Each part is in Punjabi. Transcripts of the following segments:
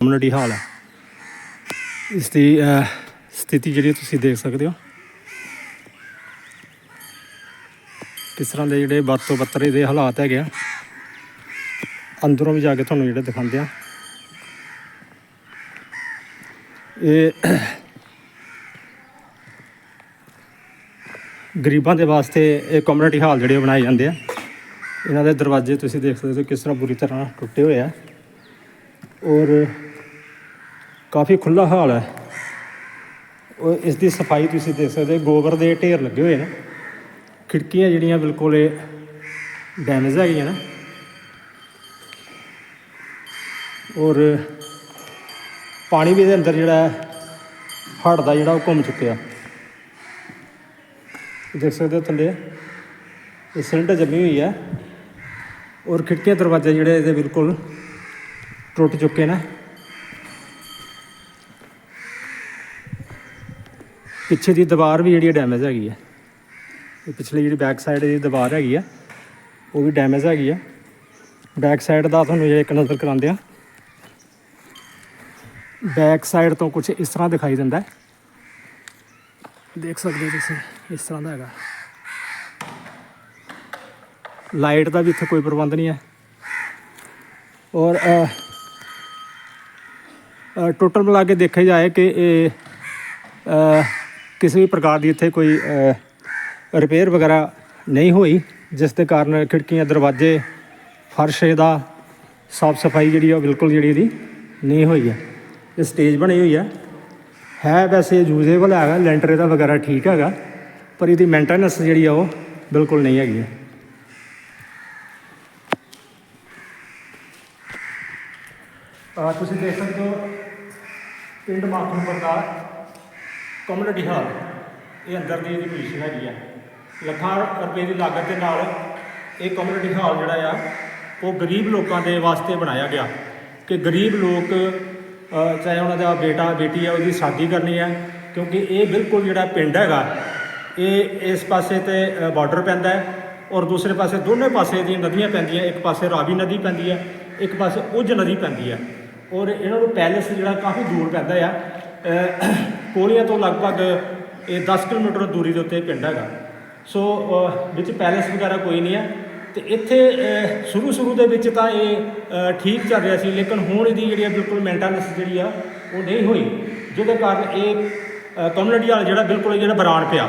ਕਮਿਊਨਿਟੀ ਹਾਲ ਹੈ। ਇਸ ਦੀ ਸਥਿਤੀ ਜਿਹੜੀ ਤੁਸੀਂ ਦੇਖ ਸਕਦੇ ਹੋ। ਕਿਸ ਤਰ੍ਹਾਂ ਦੇ ਜਿਹੜੇ ਵੱਧ ਤੋਂ ਬੱਤਰ ਇਹਦੇ ਹਾਲਾਤ ਹੈਗੇ ਆ। ਅੰਦਰੋਂ ਵੀ ਜਾ ਕੇ ਤੁਹਾਨੂੰ ਜਿਹੜੇ ਦਿਖਾਉਂਦੇ ਆ। ਇਹ ਗਰੀਬਾਂ ਦੇ ਵਾਸਤੇ ਇਹ ਕਮਿਊਨਿਟੀ ਹਾਲ ਜਿਹੜੇ ਬਣਾਏ ਜਾਂਦੇ ਆ। ਇਹਨਾਂ ਦੇ ਦਰਵਾਜ਼ੇ ਤੁਸੀਂ ਦੇਖ ਸਕਦੇ ਹੋ ਕਿਸ ਤਰ੍ਹਾਂ ਬੁਰੀ ਤਰ੍ਹਾਂ ਟੁੱਟੇ ਹੋਏ ਆ। ਔਰ ਕਾਫੀ ਖੁੱਲਾ ਹਾਲ ਹੈ। ਔਰ ਇਸ ਦੀ ਸਫ਼ਾਈ ਤੁਸੀਂ ਦੇਖ ਸਕਦੇ ਹੋ ਗੋਬਰ ਦੇ ਢੇਰ ਲੱਗੇ ਹੋਏ ਨੇ। ਖਿੜਕੀਆਂ ਜਿਹੜੀਆਂ ਬਿਲਕੁਲ ਇਹ ਡੈਮੇਜ ਹੈਗੀਆਂ ਨਾ। ਔਰ ਪਾਣੀ ਵੀ ਇਹਦੇ ਅੰਦਰ ਜਿਹੜਾ ਹੈ, ਹੜ੍ਹ ਦਾ ਜਿਹੜਾ ਉਹ ਘੁੰਮ ਚੁੱਕਿਆ। ਦੇਖ ਸਕਦੇ ਹੋ ਥੱਲੇ ਇਹ ਸਿਲੰਡਰ ਜੰਮੀ ਹੋਈ ਹੈ। ਔਰ ਖਿੜਕੀਆਂ ਦਰਵਾਜ਼ੇ ਜਿਹੜੇ ਇਹਦੇ ਬਿਲਕੁਲ ਟੁੱਟ ਚੁੱਕੇ ਨੇ। ਪਿੱਛੇ ਦੀ ਦੀਵਾਰ ਵੀ ਜਿਹੜੀ ਡੈਮੇਜ ਹੈਗੀ ਹੈ ਇਹ ਪਿਛਲੀ ਜਿਹੜੀ ਬੈਕ ਸਾਈਡ ਦੀ ਦੀਵਾਰ ਹੈਗੀ ਆ, ਉਹ ਵੀ ਡੈਮੇਜ ਹੈਗੀ ਆ। ਬੈਕ ਸਾਈਡ ਦਾ ਤੁਹਾਨੂੰ ਜੇ ਇੱਕ ਨਜ਼ਰ ਕਰਾਉਂਦੇ ਆ ਬੈਕ ਸਾਈਡ ਤੋਂ ਕੁਝ ਇਸ ਤਰ੍ਹਾਂ ਦਿਖਾਈ ਦਿੰਦਾ ਦੇਖ ਸਕਦੇ ਹੋ ਤੁਸੀਂ, ਇਸ ਤਰ੍ਹਾਂ ਦਾ ਹੈਗਾ। ਲਾਈਟ ਦਾ ਵੀ ਇੱਥੇ ਕੋਈ ਪ੍ਰਬੰਧ ਨਹੀਂ ਹੈ। ਔਰ ਟੋਟਲ ਮਿਲਾ ਕੇ ਦੇਖਿਆ ਜਾਏ ਕਿ ਇਹ ਕਿਸੇ ਵੀ ਪ੍ਰਕਾਰ ਦੀ ਇੱਥੇ ਕੋਈ ਰਿਪੇਅਰ ਵਗੈਰਾ ਨਹੀਂ ਹੋਈ, ਜਿਸ ਦੇ ਕਾਰਨ ਖਿੜਕੀਆਂ, ਦਰਵਾਜ਼ੇ, ਫਰਸ਼ ਇਹਦਾ ਸਾਫ਼ ਸਫ਼ਾਈ ਜਿਹੜੀ ਆ ਉਹ ਬਿਲਕੁਲ ਜਿਹੜੀ ਇਹਦੀ ਨਹੀਂ ਹੋਈ ਹੈ ਇਹ ਸਟੇਜ ਬਣੀ ਹੋਈ ਹੈ ਹੈ ਵੈਸੇ ਯੂਜ਼ੇਬਲ ਹੈਗਾ, ਲੈਂਟਰ ਇਹਦਾ ਵਗੈਰਾ ਠੀਕ ਹੈਗਾ, ਪਰ ਇਹਦੀ ਮੇਨਟੇਨੈਂਸ ਜਿਹੜੀ ਆ ਉਹ ਬਿਲਕੁਲ ਨਹੀਂ ਹੈਗੀ ਆ। ਤੁਸੀਂ ਦੇਖ ਸਕਦੇ ਹੋ ਪਿੰਡ ਮਾਖੂਪੁਰ ਦਾ ਕਮਿਊਨਿਟੀ ਹਾਲ ਇਹ ਅੰਦਰ ਦੀ ਇਹਦੀ ਪੋਜੀਸ਼ਨ ਹੈਗੀ ਆ। ਲੱਖਾਂ ਰੁਪਏ ਦੀ ਲਾਗਤ ਦੇ ਨਾਲ ਇਹ ਕਮਿਊਨਿਟੀ ਹਾਲ ਜਿਹੜਾ ਆ, ਉਹ ਗਰੀਬ ਲੋਕਾਂ ਦੇ ਵਾਸਤੇ ਬਣਾਇਆ ਗਿਆ। ਕਿ ਗਰੀਬ ਲੋਕ ਚਾਹੇ ਉਹਨਾਂ ਦਾ ਬੇਟਾ, ਬੇਟੀ ਹੈ ਉਹਦੀ ਸ਼ਾਦੀ ਕਰਨੀ ਹੈ ਕਿਉਂਕਿ ਇਹ ਬਿਲਕੁਲ ਜਿਹੜਾ ਪਿੰਡ ਹੈਗਾ, ਇਹ ਇਸ ਪਾਸੇ ਤੇ ਬਾਰਡਰ ਪੈਂਦਾ ਹੈ ਔਰ ਦੂਸਰੇ ਪਾਸੇ ਦੋਨੇ ਪਾਸੇ ਦੀਆਂ ਨਦੀਆਂ ਪੈਂਦੀਆਂ, ਇੱਕ ਪਾਸੇ ਰਾਵੀ ਨਦੀ ਪੈਂਦੀ ਹੈ ਇੱਕ ਪਾਸੇ ਉਜ ਨਦੀ ਪੈਂਦੀ ਹੈ ਔਰ ਇਹਨਾਂ ਨੂੰ ਪੈਲੇਸ ਜਿਹੜਾ ਕਾਫੀ ਦੂਰ ਪੈਂਦਾ ਆ। ਕੋਲੀਆਂ ਤੋਂ ਲਗਭਗ ਇਹ 10 ਕਿਲੋਮੀਟਰ ਦੂਰੀ ਦੇ ਉੱਤੇ ਪਿੰਡ ਹੈਗਾ। ਸੋ ਵਿੱਚ ਪੈਲੇਸ ਵਗੈਰਾ ਕੋਈ ਨਹੀਂ ਹੈ ਤੇ ਇੱਥੇ ਸ਼ੁਰੂ ਸ਼ੁਰੂ ਦੇ ਵਿੱਚ ਤਾਂ ਇਹ ਠੀਕ ਚੱਲ ਰਿਹਾ ਸੀ, ਲੇਕਿਨ ਹੁਣ ਇਹਦੀ ਜਿਹੜੀ ਹੈ ਬਿਲਕੁਲ ਮੇਨਟੇਨੈਂਸ ਜਿਹੜੀ ਆ, ਉਹ ਨਹੀਂ ਹੋਈ। ਜਿਹਦੇ ਕਾਰਨ ਇਹ ਕਮਿਊਨਿਟੀ ਹਾਲ ਜਿਹੜਾ ਬਿਲਕੁਲ ਜਿਹੜਾ ਬਰਾਨ ਪਿਆ।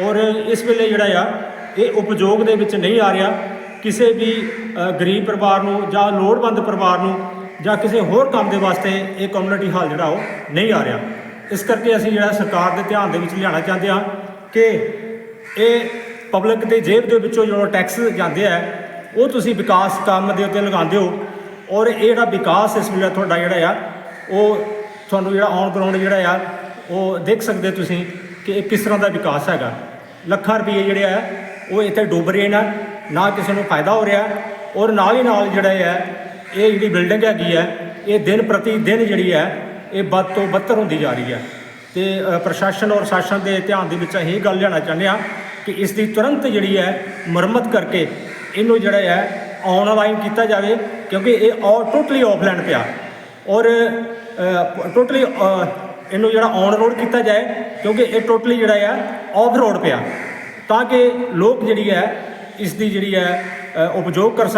ਔਰ ਇਸ ਵੇਲੇ ਜਿਹੜਾ ਆ, ਇਹ ਉਪਯੋਗ ਦੇ ਵਿੱਚ ਨਹੀਂ ਆ ਰਿਹਾ। ਕਿਸੇ ਵੀ ਗਰੀਬ ਪਰਿਵਾਰ ਨੂੰ ਜਾਂ ਲੋੜਵੰਦ ਪਰਿਵਾਰ ਨੂੰ ਜਾਂ ਕਿਸੇ ਹੋਰ ਕੰਮ ਦੇ ਵਾਸਤੇ ਇਹ ਕਮਿਊਨਿਟੀ ਹਾਲ ਜਿਹੜਾ ਉਹ ਨਹੀਂ ਆ ਰਿਹਾ। ਇਸ ਕਰਕੇ ਅਸੀਂ ਜਿਹੜਾ ਸਰਕਾਰ ਦੇ ਧਿਆਨ ਦੇ ਵਿੱਚ ਲਿਆਉਣਾ ਚਾਹੁੰਦੇ ਹਾਂ ਕਿ ਇਹ ਪਬਲਿਕ ਦੇ ਜੇਬ ਦੇ ਵਿੱਚੋਂ ਜਿਹੜਾ ਟੈਕਸ ਜਾਂਦੇ ਆ, ਉਹ ਤੁਸੀਂ ਵਿਕਾਸ ਕੰਮ ਦੇ ਉੱਤੇ ਲਗਾਉਂਦੇ ਹੋ ਔਰ ਇਹ ਜਿਹੜਾ ਵਿਕਾਸ ਇਸ ਵੇਲੇ ਤੁਹਾਡਾ ਜਿਹੜਾ ਆ, ਉਹ ਤੁਹਾਨੂੰ ਜਿਹੜਾ ਔਨ ਗਰਾਊਂਡ ਜਿਹੜਾ ਆ, ਉਹ ਦੇਖ ਸਕਦੇ ਤੁਸੀਂ ਕਿ ਇਹ ਕਿਸ ਤਰ੍ਹਾਂ ਦਾ ਵਿਕਾਸ ਹੈਗਾ। ਲੱਖਾਂ ਰੁਪਏ ਜਿਹੜੇ ਆ, ਉਹ ਇੱਥੇ ਡੁੱਬ ਰਹੇ ਨੇ, ਨਾ ਕਿਸੇ ਨੂੰ ਫਾਇਦਾ ਹੋ ਰਿਹਾ ਔਰ ਨਾਲ ਹੀ ਨਾਲ ਜਿਹੜਾ ਹੈ ਇਹ ਜਿਹੜੀ ਬਿਲਡਿੰਗ ਹੈਗੀ ਹੈ ਇਹ ਦਿਨ ਪ੍ਰਤੀ ਦਿਨ ਜਿਹੜੀ ਹੈ ਇਹ ਵੱਧ ਤੋਂ ਬੱਤਰ ਹੁੰਦੀ ਜਾ ਰਹੀ ਹੈ। ਤੇ ਪ੍ਰਸ਼ਾਸਨ ਔਰ ਸ਼ਾਸਨ ਦੇ ਧਿਆਨ ਦੇ ਵਿੱਚ ਇਹ ਗੱਲ ਲਿਆਉਣਾ ਚਾਹੁੰਦੇ ਆ ਕਿ ਇਸ ਦੀ ਤੁਰੰਤ ਜਿਹੜੀ ਹੈ ਮੁਰੰਮਤ ਕਰਕੇ ਇਹਨੂੰ ਜਿਹੜਾ ਹੈ ਆਨਲਾਈਨ ਕੀਤਾ ਜਾਵੇ, ਕਿਉਂਕਿ ਇਹ ਔਰ ਟੋਟਲੀ ਆਫਲਾਈਨ ਪਿਆ। ਔਰ ਟੋਟਲੀ ਇਹਨੂੰ ਜਿਹੜਾ ਔਨ ਰੋਡ ਕੀਤਾ ਜਾਏ, ਕਿਉਂਕਿ ਇਹ ਟੋਟਲੀ ਜਿਹੜਾ ਆ ਆਫ ਰੋਡ ਪਿਆ। ਤਾਂ ਕਿ ਲੋਕ ਜਿਹੜੀ ਹੈ ਇਸ ਦੀ ਜਿਹੜੀ ਹੈ ਉਪਯੋਗ ਕਰ ਸਕਣ।